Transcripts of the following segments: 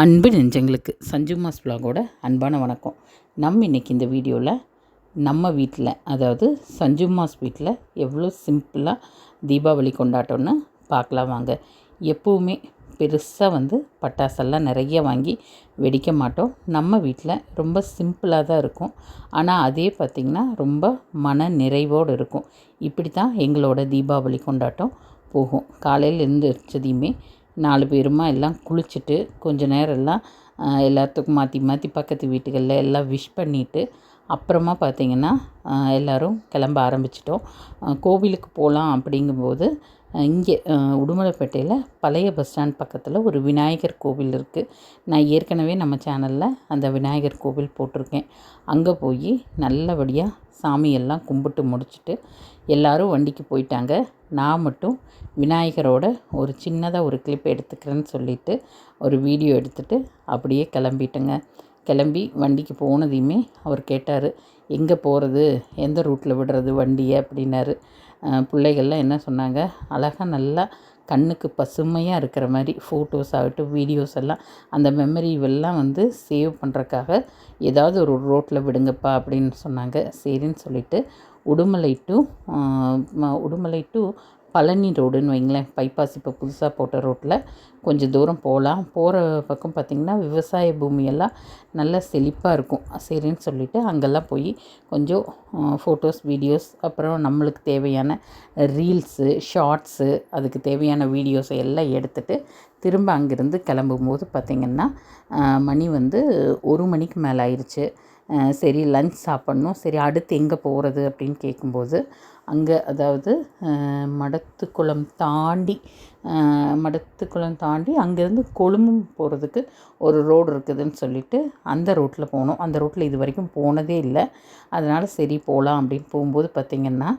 அன்பு நெஞ்சங்களுக்கு சஞ்சு மாஸ் vlog-ஓட அன்பான வணக்கம். நம்ம இன்றைக்கி இந்த வீடியோவில் நம்ம வீட்டில் அதாவது சஞ்சு மாஸ் வீட்டில் எவ்வளோ சிம்பிளாக தீபாவளி கொண்டாட்டம்னு பார்க்கலாம் வாங்க. எப்போவுமே பெருசாக வந்து பட்டாசெல்லாம் நிறைய வாங்கி வெடிக்க மாட்டோம். நம்ம வீட்டில் ரொம்ப சிம்பிளாக தான் இருக்கும். ஆனால் அதே பார்த்திங்கன்னா ரொம்ப மன நிறைவோடு இருக்கும். இப்படி தான் எங்களோட தீபாவளி கொண்டாட்டம் போகும். காலையில் எழுந்திரிச்சதையுமே நாலு பேருமா எல்லாம் குளிச்சுட்டு கொஞ்ச நேரம் எல்லாம் எல்லாத்துக்கும் மாற்றி மாற்றி பக்கத்து வீட்டுகளில் எல்லாம் விஷ் பண்ணிவிட்டு அப்புறமா பார்த்திங்கன்னா எல்லோரும் கிளம்ப ஆரம்பிச்சிட்டோம். கோவிலுக்கு போகலாம் அப்படிங்கும்போது இங்கே உடுமலைப்பேட்டையில் பழைய பஸ் ஸ்டாண்ட் பக்கத்தில் ஒரு விநாயகர் கோவில் இருக்குது நான் ஏற்கனவே நம்ம சேனலில் அந்த விநாயகர் கோவில் போட்டிருக்கேன். அங்கே போய் நல்லபடியாக சாமியெல்லாம் கும்பிட்டு முடிச்சுட்டு எல்லாரும் வண்டிக்கு போயிட்டாங்க. நான் மட்டும் விநாயகரோட ஒரு சின்னதாக ஒரு கிளிப் எடுத்துக்கிறேன்னு சொல்லிட்டு ஒரு வீடியோ எடுத்துகிட்டு அப்படியே கிளம்பிட்டேங்க. கிளம்பி வண்டிக்கு போனதையுமே அவர் கேட்டார் எங்கே போகிறது எந்த ரூட்டில் விடுறது வண்டியை? அப்படின்னாரு. பிள்ளைகள்லாம் என்ன சொன்னாங்க அழகாக நல்லா கண்ணுக்கு பசுமையாக இருக்கிற மாதிரி ஃபோட்டோஸ் ஆகட்டும் வீடியோஸ் எல்லாம் அந்த மெமரி எல்லாம் வந்து சேவ் பண்ணுறக்காக ஏதாவது ஒரு ரோட்டில் விடுங்கப்பா அப்படின்னு சொன்னாங்க. சரின்னு சொல்லிட்டு உடுமலை டு உடுமலை டு பழனி ரோடுன்னு வைங்களேன். பைபாஸ் இப்போ புதுசாக போட்ட ரோட்டில் கொஞ்சம் தூரம் போகலாம் போகிற பக்கம் பார்த்திங்கன்னா விவசாய பூமியெல்லாம் நல்லா செழிப்பாக இருக்கும். சரின்னு சொல்லிவிட்டு அங்கெல்லாம் போய் கொஞ்சம் ஃபோட்டோஸ் வீடியோஸ் அப்புறம் நம்மளுக்கு தேவையான ரீல்ஸு ஷார்ட்ஸு அதுக்கு தேவையான வீடியோஸை எல்லாம் எடுத்துகிட்டு திரும்ப அங்கேருந்து கிளம்பும்போது பார்த்திங்கன்னா மணி வந்து ஒரு மணிக்கு மேலே ஆயிடுச்சு சரி லஞ்ச் சாப்பிட்ணும். சரி அடுத்து எங்கே போகிறது அப்படின்னு கேட்கும்போது அங்கே அதாவது மடத்துக்குளம் தாண்டி மடத்துக்குளம் தாண்டி அங்கேருந்து கொழும்பு போகிறதுக்கு ஒரு ரோடு இருக்குதுன்னு சொல்லிட்டு அந்த ரோட்டில் போனோம். அந்த ரோட்டில் இது வரைக்கும் போனதே இல்லை. அதனால் சரி போகலாம் அப்படின்னு போகும்போது பார்த்திங்கன்னா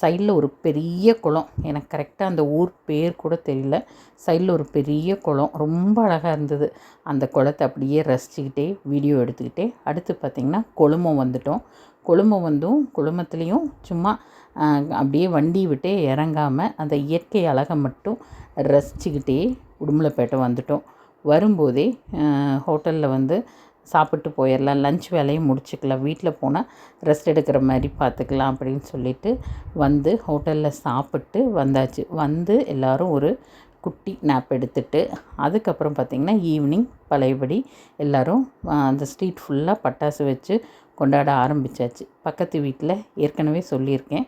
சைடில் ஒரு பெரிய குளம். எனக்கு கரெக்டாக அந்த ஊர் பேர் கூட தெரியல. சைடில் ஒரு பெரிய குளம். ரொம்ப அழகாக இருந்தது. அந்த குளத்தை அப்படியே ரசிச்சுக்கிட்டே வீடியோ எடுத்துக்கிட்டே அடுத்து பார்த்திங்கன்னா கொழும்பம் வந்துட்டோம். கொழுமம் வந்தும் கொழுமத்துலேயும் சும்மா அப்படியே வண்டி விட்டே இறங்காமல் அந்த இயற்கை அழகை மட்டும் ரசிச்சுக்கிட்டே உடுமலைப்பேட்டை வந்துட்டோம். வரும்போதே ஹோட்டலில் வந்து சாப்பிட்டு போயிடலாம் லஞ்ச் வேலையும் முடிச்சுக்கலாம் வீட்டில் போனால் ரெஸ்ட் எடுக்கிற மாதிரி பார்த்துக்கலாம் அப்படின்னு சொல்லிட்டு வந்து ஹோட்டலில் சாப்பிட்டு வந்தாச்சு. வந்து எல்லாரும் ஒரு குட்டி நாப் எடுத்துட்டு அதுக்கப்புறம் பார்த்திங்கன்னா ஈவினிங் பழையபடி எல்லோரும் அந்த ஸ்ட்ரீட் ஃபுல்லாக பட்டாசு வச்சு கொண்டாட ஆரம்பித்தாச்சு பக்கத்து வீட்டில் ஏற்கனவே சொல்லியிருக்கேன்.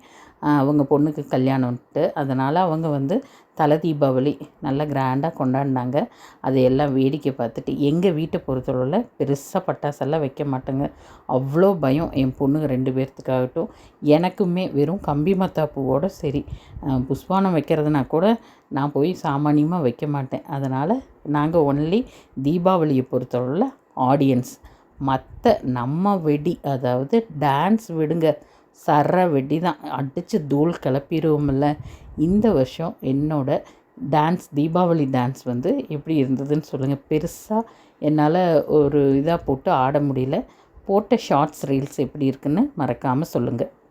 அவங்க பொண்ணுக்கு கல்யாணம்ட்டு அதனால் அவங்க வந்து தலை தீபாவளி நல்லா கிராண்டாக கொண்டாடினாங்க. அதையெல்லாம் வேடிக்கை பார்த்துட்டு எங்கள் வீட்டை பொறுத்தளவில் பெருசாக பட்டாசெல்லாம் வைக்க மாட்டேங்க. அவ்வளோ பயம் என் பொண்ணுங்க ரெண்டு பேர்த்துக்காகட்டும். எனக்குமே வெறும் கம்பி மத்தாப்பூவோட சரி. புஷ்பானம் வைக்கிறதுனா கூட நான் போய் சாமானியமாக வைக்க மாட்டேன். அதனால் நாங்கள் ஒன்லி தீபாவளியை பொறுத்தளவில் ஆடியன்ஸ் மற்ற நம்ம வெடி அதாவது டான்ஸ் விடுங்க சர வெடி தான் அடித்து தூள் கிளப்பிடுவோம்ல இந்த வருஷம் என்னோட டான்ஸ் தீபாவளி டான்ஸ் வந்து எப்படி இருந்ததுன்னு சொல்லுங்கள் பெருசாக என்னால் ஒரு இதாக போட்டு ஆட முடியல. போட்ட ஷார்ட்ஸ் ரீல்ஸ் எப்படி இருக்குன்னு மறக்காமல் சொல்லுங்கள்